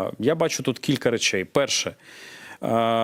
Е, Я бачу тут кілька речей. Перше, е,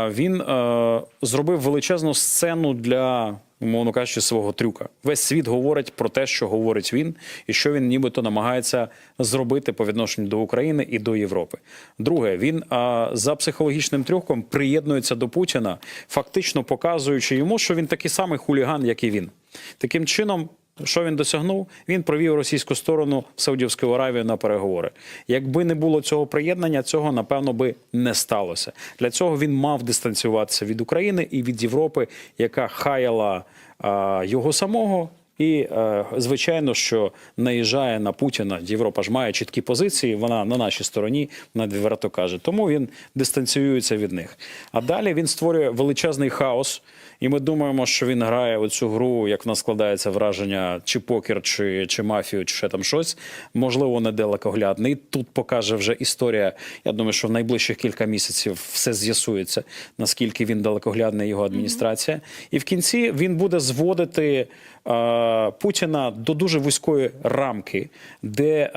він е, зробив величезну сцену для, умовно кажучи, свого трюка. Весь світ говорить про те, що говорить він, і що він нібито намагається зробити по відношенню до України і до Європи. Друге, він за психологічним трюком приєднується до Путіна, фактично показуючи йому, що він такий самий хуліган, як і він. Таким чином. Що він досягнув? Він провів російську сторону в Саудівську Аравію на переговори. Якби не було цього приєднання, цього напевно би не сталося. Для цього він мав дистанціюватися від України і від Європи, яка хаяла а, його самого. І е, звичайно, що наїжджає на Путіна. Європа ж має чіткі позиції. Вона на нашій стороні, вона відверто каже. Тому він дистанціюється від них. А далі він створює величезний хаос. І ми думаємо, що він грає оцю гру, як в нас складається враження, чи покер, чи, чи мафію, чи ще там щось. Можливо, недалекоглядний. Тут покаже вже історія. Я думаю, що в найближчих кілька місяців все з'ясується, наскільки він далекоглядний його адміністрація. І в кінці він буде зводити. е, Путіна до дуже вузької рамки, де е,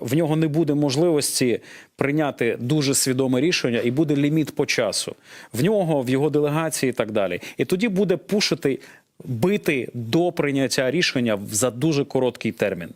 в нього не буде можливості прийняти дуже свідоме рішення, і буде ліміт по часу. В нього, в його делегації і так далі. І тоді буде пушити, бити до прийняття рішення за дуже короткий термін.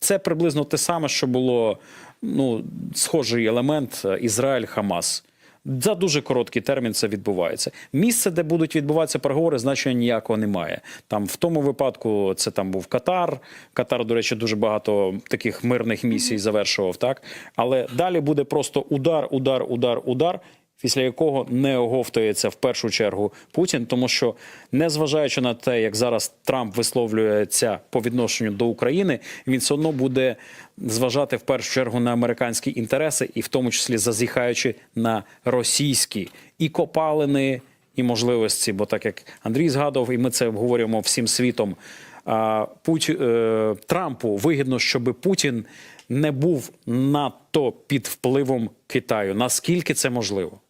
Це приблизно те саме, що було ну, схожий елемент е, Ізраїль-Хамас. За дуже короткий термін це відбувається. Місце, де будуть відбуватися переговори, значення ніякого немає. Там в тому випадку це там був Катар. Катар, до речі, дуже багато таких мирних місій завершував. Так, але далі буде просто удар, удар, удар, удар. Після якого не оговтується в першу чергу Путін, тому що незважаючи на те, як зараз Трамп висловлюється по відношенню до України, він все одно буде зважати в першу чергу на американські інтереси, і в тому числі зазіхаючи на російські і копалини, і можливості. Бо так як Андрій згадував, і ми це обговорюємо всім світом. Путі, е, Трампу вигідно, щоб Путін не був надто під впливом Китаю. Наскільки це можливо?